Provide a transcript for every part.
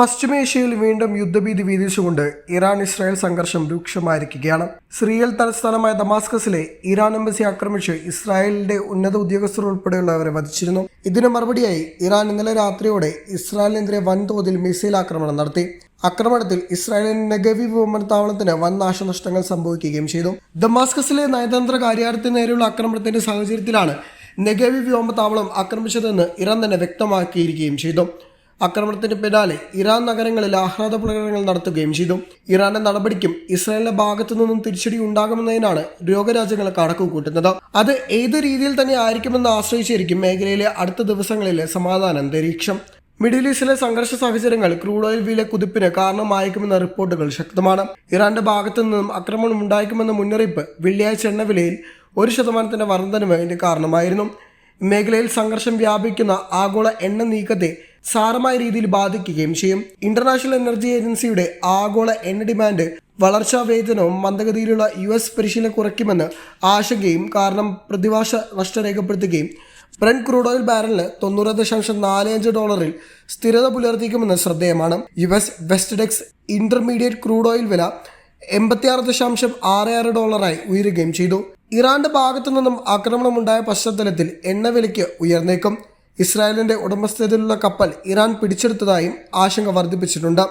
പശ്ചിമേഷ്യയിൽ വീണ്ടും യുദ്ധഭീതി വീതിച്ചുകൊണ്ട് Iran Israel സംഘർഷം രൂക്ഷമായിരിക്കുകയാണ്. സിറിയൽ തലസ്ഥാനമായ ദമാസ്കസിലെ ഇറാൻ എംബസി ആക്രമിച്ച് ഇസ്രായേലിന്റെ ഉന്നത ഉദ്യോഗസ്ഥർ ഉൾപ്പെടെയുള്ളവരെ വധിച്ചിരുന്നു. ഇതിന് മറുപടിയായി ഇറാൻ ഇന്നലെ രാത്രിയോടെ ഇസ്രായേലിനെതിരെ വൻതോതിൽ മിസൈൽ ആക്രമണം നടത്തി. ആക്രമണത്തിൽ ഇസ്രായേലിന്റെ നെഗവി വിമാനത്താവളത്തിന് വൻ നാശനഷ്ടങ്ങൾ സംഭവിക്കുകയും ചെയ്തു. ദമാസ്കസിലെ നയതന്ത്ര കാര്യാലയത്തിന് നേരെയുള്ള ആക്രമണത്തിന്റെ സാഹചര്യത്തിലാണ് നെഗവി വ്യോമത്താവളം ആക്രമിച്ചതെന്ന് ഇറാൻ തന്നെ വ്യക്തമാക്കിയിരിക്കുകയും ചെയ്തു. ആക്രമണത്തിന് പിന്നാലെ ഇറാൻ നഗരങ്ങളിൽ ആഹ്ലാദ പ്രകടനങ്ങൾ നടത്തുകയും ചെയ്തു. ഇറാന്റെ നടപടിക്കും ഇസ്രായേലിന്റെ ഭാഗത്തു നിന്നും തിരിച്ചടി ഉണ്ടാകുമെന്നതിനാണ് രോഗരാജ്യങ്ങൾ കണക്ക് കൂട്ടുന്നത് അത് ഏത് രീതിയിൽ തന്നെ ആയിരിക്കുമെന്ന് ആശ്രയിച്ചിരിക്കും മേഖലയിലെ അടുത്ത ദിവസങ്ങളിലെ സമാധാന അന്തരീക്ഷം മിഡിൽ ഈസ്റ്റിലെ സംഘർഷ സാഹചര്യങ്ങൾ ക്രൂഡ് ഓയിൽ വില കുതിപ്പിന് കാരണമായേക്കുമെന്ന റിപ്പോർട്ടുകൾ ശക്തമാണ്. ഇറാന്റെ ഭാഗത്തു നിന്നും ആക്രമണം ഉണ്ടായേക്കുമെന്ന മുന്നറിയിപ്പ് വെള്ളിയാഴ്ച എണ്ണ വിലയിൽ ഒരു ശതമാനത്തിന്റെ വർധനവിന് കാരണമായിരുന്നു. മേഖലയിൽ സംഘർഷം വ്യാപിക്കുന്ന ആഗോള എണ്ണ നീക്കത്തെ സാരമായ രീതിയിൽ ബാധിക്കുകയും ചെയ്യും. ഇന്റർനാഷണൽ എനർജി ഏജൻസിയുടെ ആഗോള എണ്ണ ഡിമാൻഡ് വളർച്ചാ വേതനവും മന്ദഗതിയിലുള്ള യു എസ് പരിശീലനം കുറയ്ക്കുമെന്ന് ആശങ്കയും കാരണം പ്രതിഭാഷ നഷ്ടം രേഖപ്പെടുത്തുകയും ബ്രണ്ട് ക്രൂഡ് ഓയിൽ ബാരലിന് തൊണ്ണൂറ് ദശാംശം നാല് അഞ്ച് ഡോളറിൽ സ്ഥിരത പുലർത്തിക്കുമെന്ന് ശ്രദ്ധേയമാണ്. U S West Texas intermediate crude oil വില എൺപത്തിയാറ് ദശാംശം ആറ് ആറ് ഡോളറായി ഉയരുകയും ചെയ്തു. ഇറാന്റെ ഭാഗത്തു നിന്നും ആക്രമണമുണ്ടായ പശ്ചാത്തലത്തിൽ എണ്ണവിലയ്ക്ക് ഉയർന്നേക്കും. ഇസ്രായേലിന്റെ ഉടമസ്ഥതയിലുള്ള കപ്പൽ ഇറാൻ പിടിച്ചെടുത്തതായും ആശങ്ക വർദ്ധിപ്പിച്ചിട്ടുണ്ട്.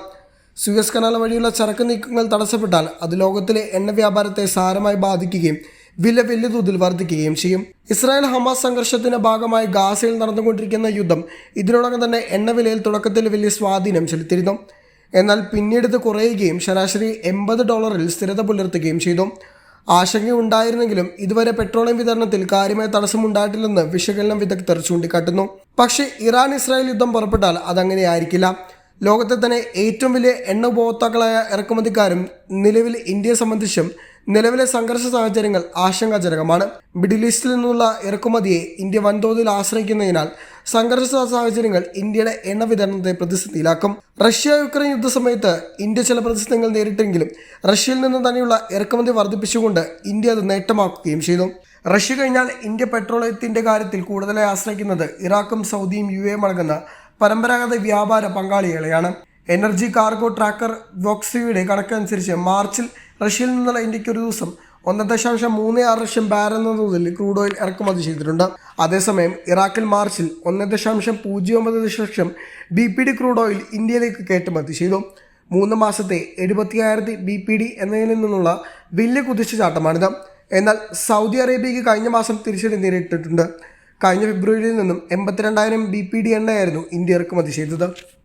സുയസ് കനാൽ വഴിയുള്ള ചരക്ക് നീക്കങ്ങൾ തടസ്സപ്പെട്ടാൽ അത് ലോകത്തിലെ എണ്ണ വ്യാപാരത്തെ സാരമായി ബാധിക്കുകയും വില വലിയ തോതിൽ വർദ്ധിക്കുകയും ചെയ്യും. ഇസ്രായേൽ ഹമാസ് സംഘർഷത്തിന്റെ ഭാഗമായി ഗാസയിൽ നടന്നുകൊണ്ടിരിക്കുന്ന യുദ്ധം ഇതിനോടകം തന്നെ എണ്ണവിലയിൽ തുടക്കത്തിൽ വലിയ സ്വാധീനം ചെലുത്തിയിരുന്നു. എന്നാൽ പിന്നീട് ഇത് കുറയുകയും ശരാശരി എൺപത് ഡോളറിൽ സ്ഥിരത പുലർത്തുകയും ചെയ്തു. ആശങ്കയുണ്ടായിരുന്നെങ്കിലും ഇതുവരെ പെട്രോളിയം വിതരണത്തിൽ കാര്യമായ തടസ്സമുണ്ടായിട്ടില്ലെന്ന് വിശകലനം വിദഗ്ധർ ചൂണ്ടിക്കാട്ടുന്നു. പക്ഷേ ഇറാൻ ഇസ്രായേൽ യുദ്ധം പുറപ്പെട്ടാൽ അതങ്ങനെയായിരിക്കില്ല. ലോകത്തെ തന്നെ ഏറ്റവും വലിയ എണ്ണ ഉപഭോക്താക്കളായ ഇറക്കുമതിക്കാരും നിലവിൽ ഇന്ത്യയെ സംബന്ധിച്ചും നിലവിലെ സംഘർഷ സാഹചര്യങ്ങൾ ആശങ്കാജനകമാണ്. മിഡിൽ ഈസ്റ്റിൽ നിന്നുള്ള ഇറക്കുമതിയെ ഇന്ത്യ വൻതോതിൽ ആശ്രയിക്കുന്നതിനാൽ സംഘർഷ സാഹചര്യങ്ങൾ ഇന്ത്യയുടെ എണ്ണ വിതരണത്തെ പ്രതിസന്ധിയിലാക്കും. റഷ്യ യുക്രൈൻ യുദ്ധസമയത്ത് ഇന്ത്യ ചില പ്രതിസന്ധികൾ നേരിട്ടെങ്കിലും റഷ്യയിൽ നിന്ന് തന്നെയുള്ള ഇറക്കുമതി വർദ്ധിപ്പിച്ചുകൊണ്ട് ഇന്ത്യ അത് നേട്ടമാക്കുകയും ചെയ്തു. റഷ്യ കഴിഞ്ഞാൽ ഇന്ത്യ പെട്രോളിയത്തിന്റെ കാര്യത്തിൽ കൂടുതലായി ആശ്രയിക്കുന്നത് ഇറാഖും സൗദിയും യു എയും അടങ്ങുന്ന പരമ്പരാഗത വ്യാപാര പങ്കാളികളെയാണ്. എനർജി കാർഗോ ട്രാക്കർ വോക്സിയുടെ കണക്കനുസരിച്ച് മാർച്ചിൽ റഷ്യയിൽ നിന്നുള്ള ഇന്ത്യയ്ക്ക് ഒരു ദിവസം ഒന്ന് ദശാംശം മൂന്ന് ആറ് ലക്ഷം ബാരൽ എന്ന തോതിൽ ക്രൂഡ് ഓയിൽ ഇറക്കുമതി ചെയ്തിട്ടുണ്ട്. അതേസമയം ഇറാഖിൽ മാർച്ചിൽ ഒന്ന് ദശാംശം പൂജ്യം ഒമ്പത് ദശലക്ഷം B P D crude oil ഇന്ത്യയിലേക്ക് കയറ്റുമതി ചെയ്തു. മൂന്ന് മാസത്തെ എഴുപത്തിയായിരത്തി ബി പി ഡി എന്നതിൽ നിന്നുള്ള വലിയ കുതിച്ചുചാട്ടമാണിത് എന്നാൽ സൗദി അറേബ്യയ്ക്ക് കഴിഞ്ഞ മാസം തിരിച്ചടി നേരിട്ടിട്ടുണ്ട്. കഴിഞ്ഞ ഫെബ്രുവരിയിൽ നിന്നും എൺപത്തിരണ്ടായിരം ബി പി ഡി എണ്ണയായിരുന്നു ഇന്ത്യ ഇറക്കുമതി ചെയ്തത്.